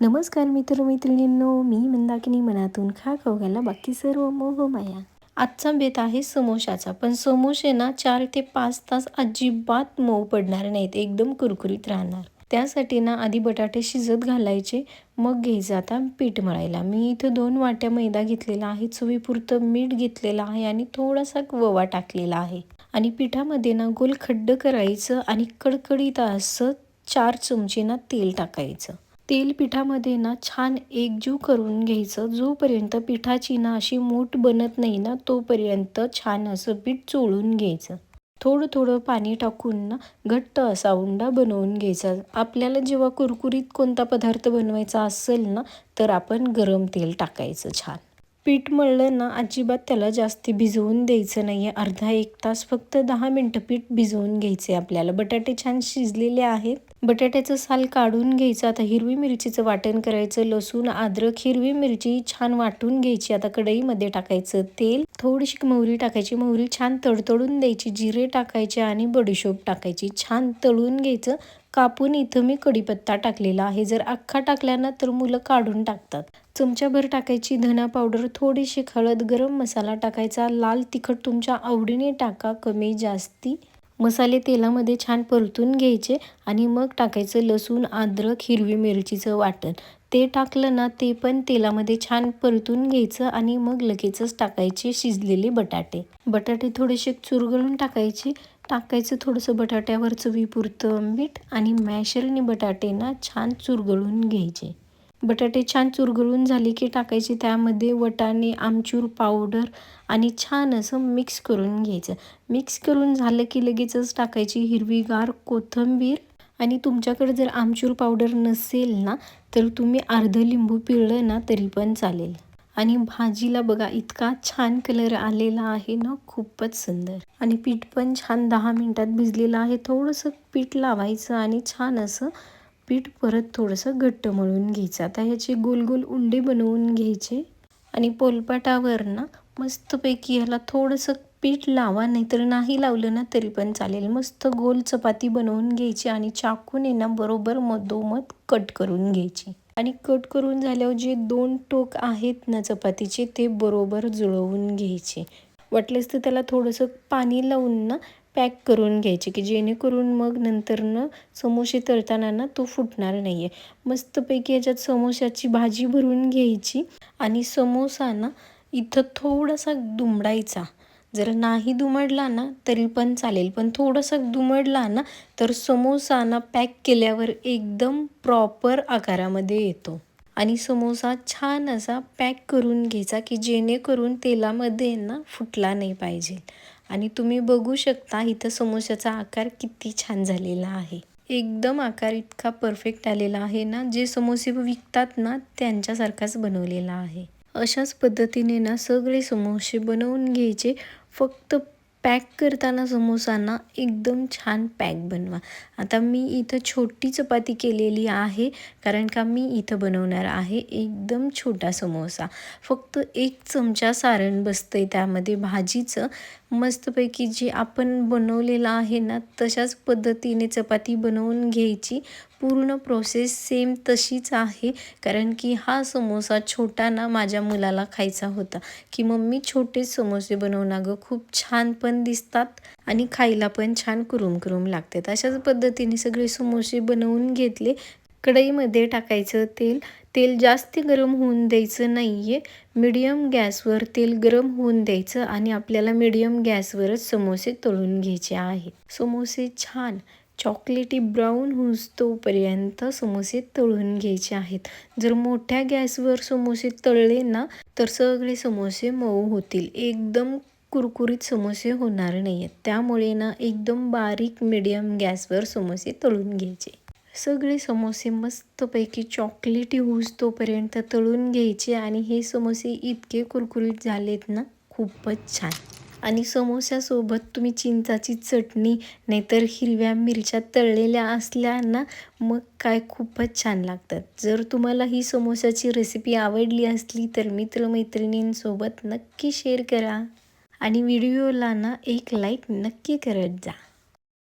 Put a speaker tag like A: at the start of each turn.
A: नमस्कार मित्र मैत्रिणींनो मी मंदाकिनी मनातून खा खाऊ घाला बाकी सर्व मोह माया. आजचा बेत आहे समोशाचा पण समोसे ना चार ते पाच तास अजिबात मऊ पडणार नाहीत एकदम कुरकुरीत राहणार. त्यासाठी ना आधी बटाटे शिजत घालायचे मग घ्यायचं आता पीठ मळायला. मी इथं दोन वाट्या मैदा घेतलेला आहे चवीपुरतं मीठ घेतलेलं आहे आणि थोडासा ववा टाकलेला आहे. आणि पिठामध्ये ना गोल खड्ड करायचं आणि कडकडीत असं चार चमचे ना तेल टाकायचं. तेल पिठामध्ये ना छान एकजीव करून घ्यायचं. जोपर्यंत पिठाची ना अशी मूठ बनत नाही ना तोपर्यंत छान असं पीठ चोळून घ्यायचं. थोडं थोडं पाणी टाकून ना घट्ट असा उंडा बनवून घ्यायचा. आपल्याला जेव्हा कुरकुरीत कोणता पदार्थ बनवायचा असेल ना तर आपण गरम तेल टाकायचं छान. पीठ मळलं ना अजिबात त्याला जास्ती भिजवून द्यायचं नाही आहे अर्धा एक तास फक्त दहा मिनटं पीठ भिजवून घ्यायचे आपल्याला. बटाटे छान शिजलेले आहेत. बटाट्याचं साल काढून घ्यायचं. आता हिरवी मिरचीचं वाटण करायचं. लसूण अद्रक हिरवी मिरची छान वाटून घ्यायची. आता कढईमध्ये टाकायचं तेल. थोडीशी मोहरी टाकायची. मोहरी छान तडतडून द्यायची. जिरे टाकायचे आणि बडीशोप टाकायची. छान तळून घ्यायचं. कापून इथं मी कढीपत्ता टाकलेला आहे. जर अख्खा टाकला ना तर मुलं काढून टाकतात. चमच्याभर टाकायची धना पावडर थोडीशी हळद गरम मसाला टाकायचा. लाल तिखट तुमच्या आवडीने टाका कमी जास्ती. मसाले तेलामध्ये छान परतून घ्यायचे आणि मग टाकायचं लसूण अद्रक हिरवी मिरचीचं वाटण. ते टाकलं ना ते पण तेलामध्ये छान परतून घ्यायचं आणि मग लगेचच टाकायचे शिजलेले बटाटे. बटाटे थोडेसे चुरगळून टाकायचे. टाकायचं थोडंसं बटाट्यावर चवीपुरतं मीठ आणि मॅशरने बटाटे ना छान चुरगळून घ्यायचे. बटाटे छान चुरगळून झाले की टाकायचे त्यामध्ये वटाणे आमचूर पावडर आणि छान असं मिक्स करून घ्यायचं. मिक्स करून झालं की लगेचच टाकायची हिरवीगार कोथिंबीर. आणि तुमच्याकडे जर आमचूर पावडर नसेल ना तर तुम्ही अर्धं लिंबू पिळलं ना तरी पण चालेल. आणि भाजीला बघा इतका छान कलर आलेला आहे ना खूपच सुंदर. आणि पीठ पण छान दहा मिनटात भिजलेलं आहे. थोडंसं पीठ लावायचं आणि छान असं पीठ परत थोडंसं घट्ट मळून घ्यायचं. आता ह्याचे गोल गोल उंडे बनवून घ्यायचे. आणि पोलपाटावर ना मस्तपैकी ह्याला थोडंसं पीठ लावा नाहीतर नाही लावलं ना तरी पण चालेल. मस्त गोल चपाती बनवून घ्यायची आणि चाकून ना बरोबर मधोमध कट करून घ्यायची. आणि कट करून झाल्यावर जे दोन टोक आहेत ना चपातीचे ते बरोबर जुळवून घ्यायचे. वाटलेस तर त्याला थोडंसं पाणी लावून ना पॅक करून घ्यायचे की जेणेकरून मग नंतरनं समोसे तळताना ना तो फुटणार नाही आहे मस्तपैकी याच्यात समोशाची भाजी भरून घ्यायची आणि समोसा ना इथं थोडासा दुमडायचा. जर नाही दुमडला ना तरी पण चालेल. पण थोडंसं दुमडला ना तर समोसा ना पॅक केल्यावर एकदम प्रॉपर आकारामध्ये येतो. आणि समोसा छान असा पॅक करून घ्यायचा की जेणेकरून तेलामध्ये ना फुटला नाही पाहिजे. आणि तुम्ही बघू शकता इथं समोशाचा आकार किती छान झालेला आहे. एकदम आकार इतका परफेक्ट आलेला आहे ना जे समोसे विकतात ना त्यांच्यासारखाच बनवलेला आहे. अशाच पद्धतीने ना सगळे समोसे बनवून घ्यायचे. फक्त पॅक करताना समोसांना एकदम छान पॅक बनवा. आता मी इथं छोटी चपाती केलेली आहे कारण का मी इथं बनवणार आहे एकदम छोटा समोसा. फक्त एक चमचा सारण बसतं आहे त्यामध्ये भाजीचं. मस्तपैकी जे आपण बनवलेलं आहे ना तशाच पद्धतीने चपाती बनवून घ्यायची. पूर्ण प्रोसेस सेम तशीच आहे कारण की हा समोसा छोटा ना माझ्या मुलाला खायचा होता की मम्मी छोटेच समोसे बनवणार गं खूप छान पण दिसतात आणि खायला पण छान कुरुम कुरुम लागतात. अशाच पद्धतीने सगळे समोसे बनवून घेतले. कढईमध्ये टाकायचं तेल. तेल जास्त गरम होऊन द्यायचं नाही आहे मिडियम गॅसवर तेल गरम होऊन द्यायचं आणि आपल्याला मिडियम गॅसवरच समोसे तळून घ्यायचे आहे समोसे छान चॉकलेटी ब्राऊन होऊस्तोपर्यंत समोसे तळून घ्यायचे आहेत. जर मोठ्या गॅसवर समोसे तळले ना तर सगळे समोसे मऊ होतील. एकदम कुरकुरीत समोसे होणार नाही आहेत त्यामुळे ना एकदम बारीक मिडियम गॅसवर समोसे तळून घ्यायचे. सगळे समोसे मस्तपैकी चॉकलेटी होऊस तोपर्यंत तळून घ्यायचे आणि हे समोसे इतके कुरकुरीत झालेत ना खूपच छान. आणि समोस्यासोबत तुम्ही चिंचाची चटणी नाहीतर हिरव्या मिरच्या तळलेल्या असल्या ना मग काय खूपच छान लागतात. जर तुम्हाला ही समोसाची रेसिपी आवडली असली तर मित्रमैत्रिणींसोबत नक्की शेअर करा. आणि व्हिडिओला ना एक लाईक नक्की करत जा.